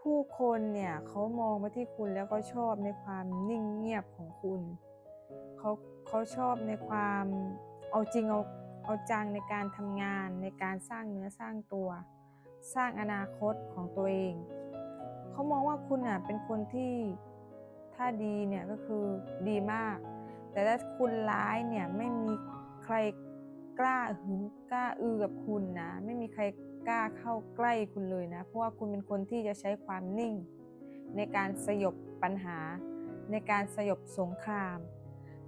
ผู้คนเนี่ยเขามองมาที่คุณแล้วก็ชอบในความนิ่งเงียบของคุณเขาเขาชอบในความเอาจริงเอาเอาจังในการทำงานในการสร้างเนื้อสร้างตัว สร้างอนาคตของตัวเองเขามองว่าคุณอะเป็นคนที่ถ้าดีเนี่ยก็คือดีมาก แต่ถ้าคุณร้ายเนี่ยไม่มีใครกล้าหึงกล้าอือกับคุณนะ ไม่มีใคร กล้าเข้าใกล้คุณเลยนะ เพราะว่าคุณเป็นคนที่จะใช้ความนิ่ง ในการสยบปัญหา ในการสยบสงคราม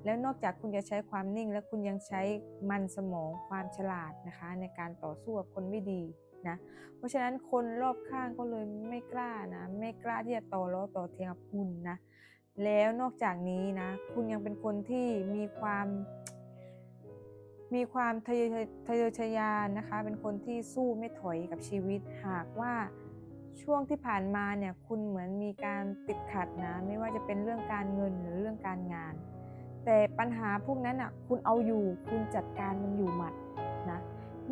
แล้วนอกจากคุณจะใช้ความนิ่ง แล้วคุณยังใช้มันสมองความฉลาดนะคะ ในการต่อสู้กับคนไม่ดีนะ เพราะฉะนั้นคนรอบข้างก็เลยไม่กล้านะ ไม่กล้าที่จะต่อล้อต่อเทียงกับคุณนะ แล้วนอกจากนี้นะ คุณยังเป็นคนที่มีความ มีความทะเยอทะเยอทะยานนะคะ เป็นคนที่สู้ไม่ถอยกับชีวิต หากว่าช่วงที่ผ่านมาเนี่ยคุณเหมือนมีการติดขัดนะ ไม่ว่าจะเป็นเรื่องการเงินหรือเรื่องการงาน แต่ปัญหาพวกนั้นอะคุณเอาอยู่คุณจัดการมันอยู่หมัดนะ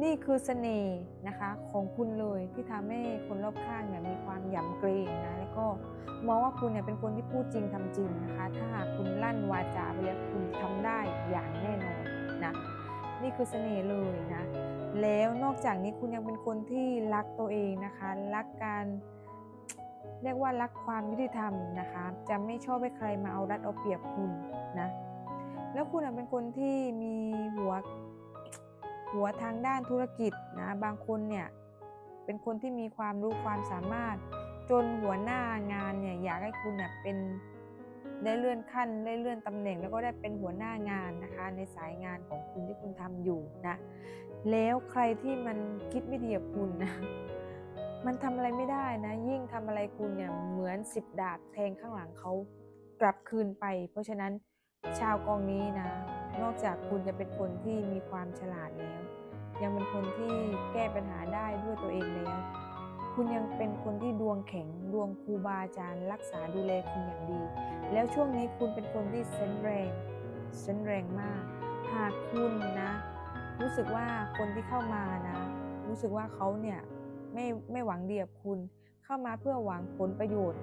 นี่คือเสน่ห์นะคะของคุณเลยที่ทำให้คนรอบข้างเนี่ยมีความหยำเกรงนะแล้วก็มองว่าคุณเนี่ยเป็นคนที่พูดจริงทำจริงนะคะ ถ้าหากคุณลั่นวาจาไปแล้วคุณทำได้อย่างแน่นอนนะ นี่คือเสน่ห์เลยนะแล้วนอกจากนี้คุณยังเป็นคนที่รักตัวเองนะคะ รักการเรียกว่ารักความยุติธรรมนะคะ จะไม่ชอบให้ใครมาเอารัดเอาเปรียบคุณนะแล้วคุณเป็นคนที่มีหัวหัวทางด้านธุรกิจนะบางคนเนี่ยเป็นคนที่มีความรู้ความสามารถจนหัวหน้างานเนี่ยอยากให้คุณเนี่ยเป็น ได้เลื่อนขั้นได้เลื่อนตำแหน่ง แล้วก็ได้เป็นหัวหน้างานนะคะ ในสายงานของคุณที่คุณทำอยู่นะ แล้วใครที่มันคิดไม่ดีกับคุณนะมันทำอะไรไม่ได้นะ ยิ่งทำอะไรคุณเนี่ยเหมือนสิบดาบแทงข้างหลังเขากลับคืนไป เพราะฉะนั้นชาวกองนี้นะ นอกจากคุณจะเป็นคนที่มีความฉลาดแล้ว ยังเป็นคนที่แก้ปัญหาได้ด้วยตัวเองแล้ว คุณยังเป็นคนที่ดวงแข็งดวงครูบาอาจารย์ รักษาดูแลคุณอย่างดี แล้วช่วงนี้คุณเป็นคนที่เซนแรงเซนแรงมาก หากคุณนะ รู้สึกว่าคนที่เข้ามานะ รู้สึกว่าเขาเนี่ยไม่ไม่หวังดีกับคุณ เข้ามาเพื่อหวังผลประโยชน์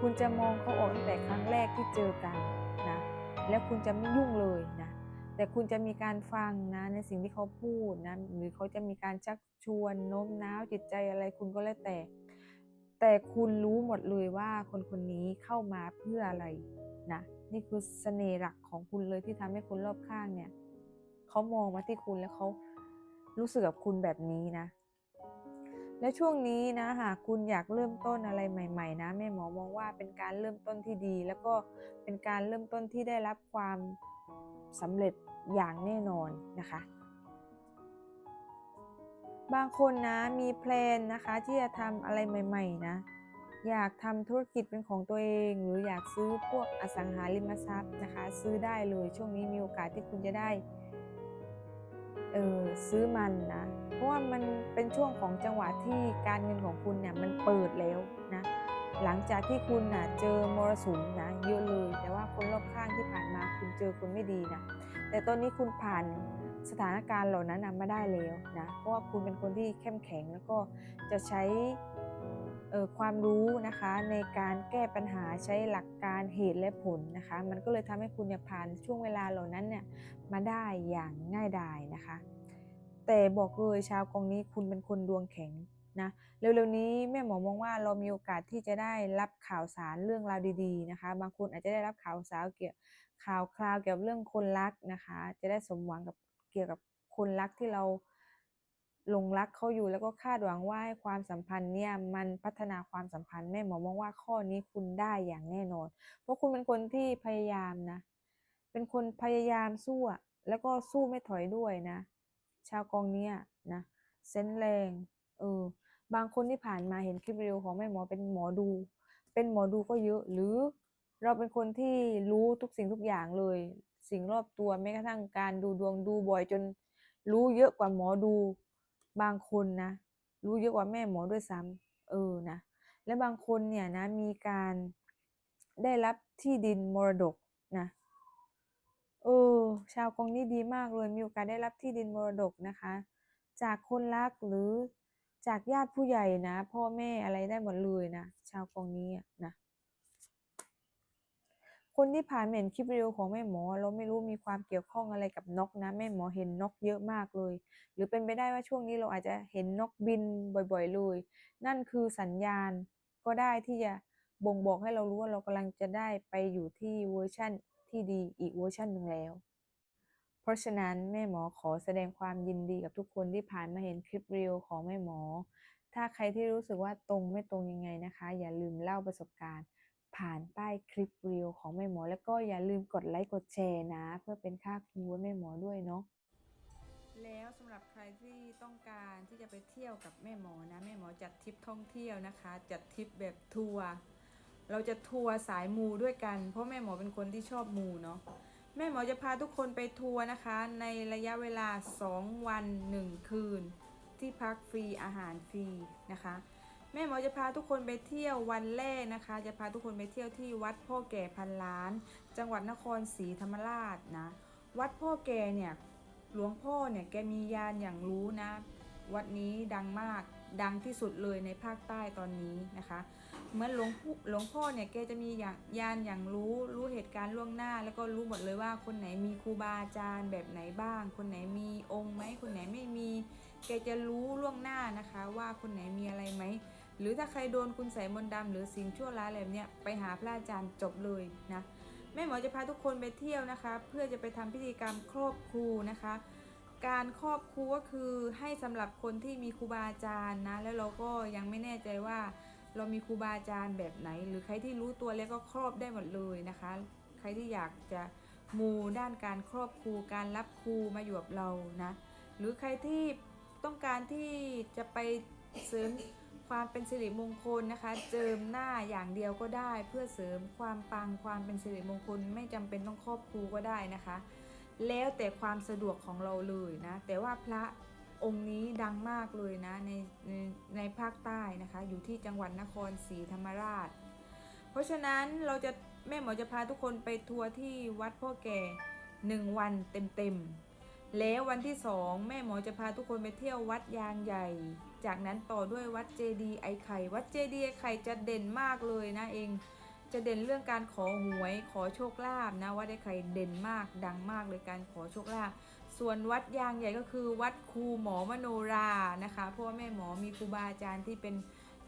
คุณจะมองเขาออกตั้งแต่ครั้งแรกที่เจอกันนะ แล้วคุณจะไม่ยุ่งเลย แต่คุณจะมีการฟังนะในสิ่งที่เขาพูดนะหรือเขาจะมีการชักชวนโน้มน้าวจิตใจอะไรคุณก็แล้วแต่ แต่คุณรู้หมดเลยว่าคนคนนี้เข้ามาเพื่ออะไรนะนี่คือเสน่ห์หลักของคุณเลยที่ทำให้คนรอบข้างเนี่ยเขามองมาที่คุณแล้วเขารู้สึกกับคุณแบบนี้นะ และช่วงนี้นะหากคุณอยากเริ่มต้นอะไรใหม่ ๆ นะแม่หมอมองว่าเป็นการเริ่มต้นที่ดี แล้วก็เป็นการเริ่มต้นที่ได้รับความสำเร็จ อย่างแน่นอนนะคะ บางคนนะมีแพลนนะคะที่จะทำอะไรใหม่ ๆ นะ อยากทำธุรกิจเป็นของตัวเอง หรืออยากซื้อพวกอสังหาริมทรัพย์นะคะ ซื้อได้เลยช่วงนี้มีโอกาสที่คุณจะได้เออซื้อมันนะเพราะว่ามันเป็นช่วงของจังหวะที่การเงินของคุณเนี่ยมันเปิดแล้วนะหลังจากที่คุณนะเจอมรสุมนะเยอะเลย แต่ว่าคนรอบข้างที่ผ่านมาคุณเจอคนไม่ดีนะ แต่ตอนนี้คุณผ่านสถานการณ์เหล่านั้นมาได้แล้วนะ เพราะว่าคุณเป็นคนที่เข้มแข็งแล้วก็จะใช้ความรู้นะคะในการแก้ปัญหาใช้หลักการเหตุและผลนะคะ มันก็เลยทำให้คุณเนี่ยผ่านช่วงเวลาเหล่านั้นเนี่ยมาได้อย่างง่ายดายนะคะ แต่บอกเลยชาวกองนี้คุณเป็นคนดวงแข็งนะเร็วๆนี้แม่หมอมองว่าเรามีโอกาสที่จะได้รับข่าวสารเรื่องราวดีๆนะคะ บางคนอาจจะได้รับข่าวสารเกี่ยว ข่าวคราวเกี่ยวกับเรื่องคนรักนะคะ จะได้สมหวังกับเกี่ยวกับคนรักที่เราหลงรักเขาอยู่แล้วก็คาดหวังว่าความสัมพันธ์เนี่ยมันพัฒนาความสัมพันธ์แม่หมอมองว่าข้อนี้คุณได้อย่างแน่นอน เพราะคุณเป็นคนที่พยายามนะ เป็นคนพยายามสู้อะแล้วก็สู้ไม่ถอยด้วยนะ ชาวกองเนี้ยนะเซนแรงเออบางคนที่ผ่านมาเห็นคลิปวิดีโอของแม่หมอเป็นหมอดู เป็นหมอดูก็เยอะหรือ เราเป็นคนที่รู้ทุกสิ่งทุกอย่างเลย สิ่งรอบตัวแม้กระทั่งการดูดวงดูบ่อยจนรู้เยอะกว่าหมอดูบางคนนะ รู้เยอะกว่าแม่หมอด้วยซ้ำเออนะ และบางคนเนี่ยนะมีการได้รับที่ดินมรดกนะเออชาวกองนี้ดีมากเลยมีโอกาสได้รับที่ดินมรดกนะคะ จากคนรักหรือจากญาติผู้ใหญ่นะ พ่อแม่อะไรได้หมดเลยนะ ชาวกองนี้นะ คนที่ผ่านเห็นคลิปวิดีโอของแม่หมอ เราไม่รู้มีความเกี่ยวข้องอะไรกับนกนะแม่หมอเห็นนกเยอะมากเลย หรือเป็นไปได้ว่าช่วงนี้เราอาจจะเห็นนกบินบ่อยๆเลย นั่นคือสัญญาณก็ได้ที่จะบ่งบอกให้เรารู้ว่าเรากำลังจะได้ไปอยู่ที่เวอร์ชั่นที่ดีอีกเวอร์ชันหนึ่งแล้ว เพราะฉะนั้นแม่หมอขอแสดงความยินดีกับทุกคนที่ผ่านมาเห็นคลิปวิดีโอของแม่หมอ ถ้าใครที่รู้สึกว่าตรงไม่ตรงยังไงนะคะ อย่าลืมเล่าประสบการณ์ ผ่านใต้คลิปวิดีโอของแม่หมอ แล้วก็อย่าลืมกดไลค์กดแชร์นะ เพื่อเป็นค่าครูให้แม่หมอด้วยเนาะแล้วสำหรับใครที่ต้องการที่จะไปเที่ยวกับแม่หมอนะ แม่หมอจัดทริปท่องเที่ยวนะคะ จัดทริปแบบทัวร์เราจะทัวร์สายมูด้วยกัน เพราะแม่หมอเป็นคนที่ชอบมูเนาะแม่หมอจะพาทุกคนไปทัวร์นะคะ ในระยะเวลา 2 วัน 1 คืน ที่พักฟรีอาหารฟรีนะคะ ม่หมอจะพาทุกคนไปเที่ยววันแรกนะคะ จะพาทุกคนไปเที่ยวที่วัดพ่อแก่พันล้าน จังหวัดนครศรีธรรมราชนะ วัดพ่อแก่เนี่ยหลวงพ่อเนี่ยแกมียานอย่างรู้นะ วัดนี้ดังมากดังที่สุดเลยในภาคใต้ตอนนี้นะคะเหมือนหลวงพ่อหลวงพ่อเนี่ยแกจะมีอย่างยานอย่างรู้รู้เหตุการณ์ล่วงหน้า แล้วก็รู้หมดเลยว่าคนไหนมีครูบาอาจารย์แบบไหนบ้าง คนไหนมีองค์ไหมคนไหนไม่มี แกจะรู้ล่วงหน้านะคะ ว่าคนไหนมีอะไรไหม หรือถ้าใครโดนคุณใส่มนต์ดำหรือสิ่งชั่วร้ายอะไรแบบเนี้ยไปหาพระอาจารย์จบเลยนะแม่หมอจะพาทุกคนไปเที่ยวนะคะ เพื่อจะไปทำพิธีกรรมครอบครูนะคะ การครอบครูก็คือให้สำหรับคนที่มีครูบาอาจารย์นะแล้วเราก็ยังไม่แน่ใจว่า เรามีครูบาอาจารย์แบบไหน หรือใครที่รู้ตัวแล้วก็ครอบได้หมดเลยนะคะ ใครที่อยากจะมูด้านการครอบครูการรับครูมาอยู่กับเรานะหรือใครที่ต้องการที่จะไปเสริม ความเป็นสิริมงคลนะคะ เจิมหน้าอย่างเดียวก็ได้ เพื่อเสริมความปังความเป็นสิริมงคลไม่จำเป็นต้องครอบครูก็ได้นะคะ แล้วแต่ความสะดวกของเราเลยนะ แต่ว่าพระองค์นี้ดังมากเลยนะในในในภาคใต้นะคะ อยู่ที่จังหวัดนครศรีธรรมราช เพราะฉะนั้นเราจะแม่หมอจะพาทุกคนไปทัวร์ที่วัดพ่อแก่หนึ่งวันเต็มๆ แล้ววันที่สองแม่หมอจะพาทุกคนไปเที่ยววัดยางใหญ่ จากนั้นต่อด้วยวัดเจดีไอไข่ วัดเจดีไอไข่จะเด่นมากเลยนะเอง จะเด่นเรื่องการขอหวยขอโชคลาภนะวัดไอไข่เด่นมากดังมากเลยการขอโชคลาภส่วนวัดยางใหญ่ก็คือวัดครูหมอมโนรานะคะเพราะว่าแม่หมอมีครูบาอาจารย์ที่เป็น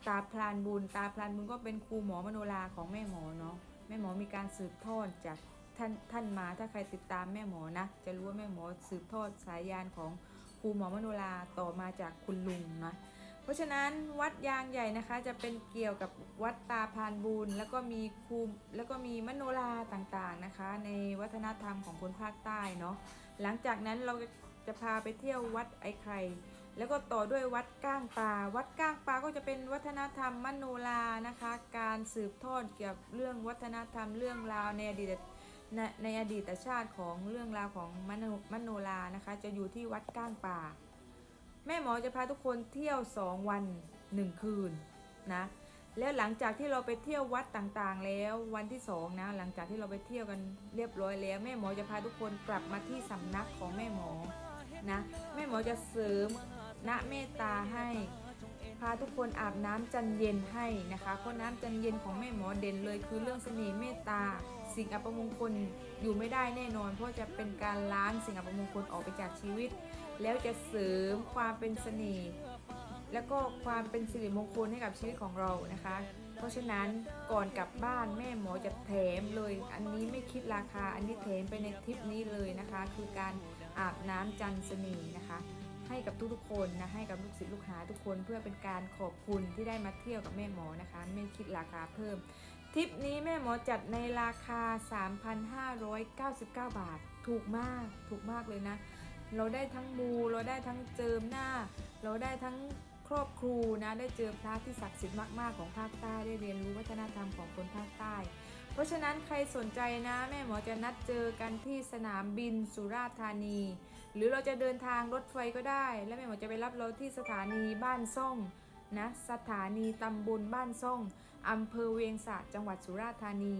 ตาพลานบุญ ตาพลานบุญก็เป็นครูหมอมโนราของแม่หมอเนาะแม่หมอมีการสืบทอดจาก ท่านท่านมาถ้าใครติดตามแม่หมอนะ จะรู้ว่าแม่หมอสืบทอดสายยานของครูหมอมโนราต่อมาจากคุณลุงนะเพราะฉะนั้นวัดยางใหญ่นะคะจะเป็นเกี่ยวกับวัดตาพานบุญแล้วก็มีครูแล้วก็มีมโนราต่างๆนะคะ ในวัฒนธรรมของคนภาคใต้เนาะหลังจากนั้นเราจะพาไปเที่ยววัดไอไข่แล้วก็ต่อด้วยวัดก้างปลาวัดก้างปลาก็จะเป็นวัฒนธรรมมโนรานะคะ การสืบทอดเกี่ยวกับเรื่องวัฒนธรรมเรื่องราวในอดีต ในในอดีตชาติของเรื่องราวของมโนมโนรานะคะ จะอยู่ที่วัดก้างป่า แม่หมอจะพาทุกคนเที่ยว 2 วัน 1 คืนนะแล้วหลังจากที่เราไปเที่ยววัดต่างๆ แล้ววันที่2นะหลังจากที่เราไปเที่ยวกันเรียบร้อยแล้ว แม่หมอจะพาทุกคนกลับมาที่สำนักของแม่หมอนะแม่หมอจะเสริมณเมตตาให้ พาทุกคนอาบน้ำจันเย็นให้นะคะเพราะน้ำจันเย็นของแม่หมอเด่นเลย คือเรื่องเสน่ห์เมตตา สิ่งอัปมงคลอยู่ไม่ได้แน่นอน เพราะจะเป็นการล้างสิ่งอัปมงคลออกไปจากชีวิต แล้วจะเสริมความเป็นเสน่ห์แล้วก็ความเป็นสิริมงคลให้กับชีวิตของเรานะคะ เพราะฉะนั้นก่อนกลับบ้านแม่หมอจะแถมเลย อันนี้ไม่คิดราคาอันนี้แถมไปในทริปนี้เลยนะคะ คือการอาบน้ำจันเสน่ห์นะคะ ให้กับทุกๆคนนะให้กับลูกศิษย์ลูกหาทุกคนเพื่อเป็นการขอบคุณที่ได้มาเที่ยวกับแม่หมอนะคะ ไม่คิดราคาเพิ่มทริปนี้แม่หมอจัดในราคา 3,599 บาท ถูกมากถูกมากเลยนะ เราได้ทั้งมูเราได้ทั้งเจิมหน้า เราได้ทั้งครอบครูนะได้เจอพระที่ศักดิ์สิทธิ์มาก ๆ ของภาคใต้ได้เรียนรู้วัฒนธรรมของคนภาคใต้ ราะฉะนั้นใครสนใจนะ แม่หมอจะนัดเจอกันที่สนามบินสุราษฎร์ธานี หรือเราจะเดินทางรถไฟก็ได้ แล้วแม่หมอจะไปรับเราที่สถานีบ้านซ่องนะสถานีตำบลบ้านซ่องอำเภอเวียงสะจังหวัดสุราษฎร์ธานี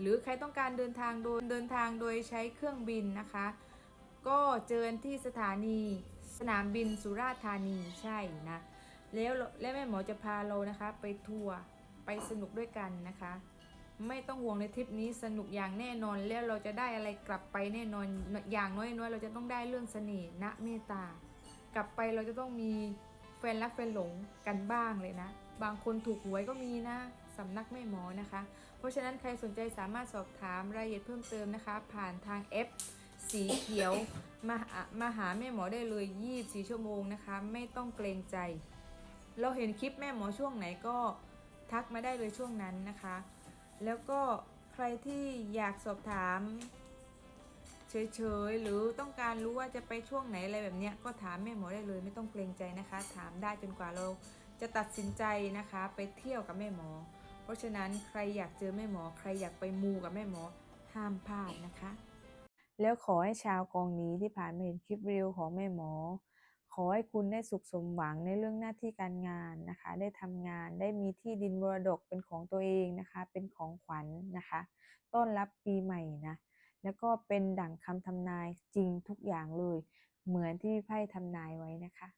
หรือใครต้องการเดินทางโดยเดินทางโดยใช้เครื่องบินนะคะ ก็เจอที่สถานีสนามบินสุราษฎร์ธานีใช่นะแล้วแล้วแม่หมอจะพาเรานะคะไปทัวร์ไปสนุกด้วยกันนะคะ ไม่ต้องห่วงในทริปนี้สนุกอย่างแน่นอนแล้วเราจะได้อะไรกลับไปแน่นอนอย่างน้อยๆ เราจะต้องได้เรื่องเสน่ห์ณเมตตากลับไปเราจะต้องมีแฟนรักแฟนหลงกันบ้างเลยนะ บางคนถูกหวยก็มีนะสำนักแม่หมอนะคะ เพราะฉะนั้นใครสนใจสามารถสอบถามรายละเอียดเพิ่มเติมนะคะ ผ่านทางแอปสีเขียวมาหามาหาแม่หมอได้เลย 24 ชั่วโมงนะคะ ไม่ต้องเกรงใจ เราเห็นคลิปแม่หมอช่วงไหนก็ทักมาได้เลยช่วงนั้นนะคะ แล้วก็ใครที่อยากสอบถาม เฉยๆ หรือต้องการรู้ว่าจะไปช่วงไหนอะไรแบบเนี้ยก็ถามแม่หมอได้เลยไม่ต้องเกรงใจนะคะ ถามได้จนกว่าเราจะตัดสินใจนะคะ ไปเที่ยวกับแม่หมอ เพราะฉะนั้นใครอยากเจอแม่หมอ ใครอยากไปมูกับแม่หมอห้ามพลาดนะคะ แล้วขอให้ชาวกองนี้ที่ผ่านมาเห็นคลิปวิดีโอของแม่หมอ ขอให้คุณได้สุขสมหวังในเรื่องหน้าที่การงานนะคะ ได้ทำงานได้มีที่ดินมรดกเป็นของตัวเองนะคะ เป็นของขวัญนะคะ ต้อนรับปีใหม่นะ แล้วก็เป็นดั่งคำทำนายจริงทุกอย่างเลย เหมือนที่พี่ไพ่ทำนายไว้นะคะ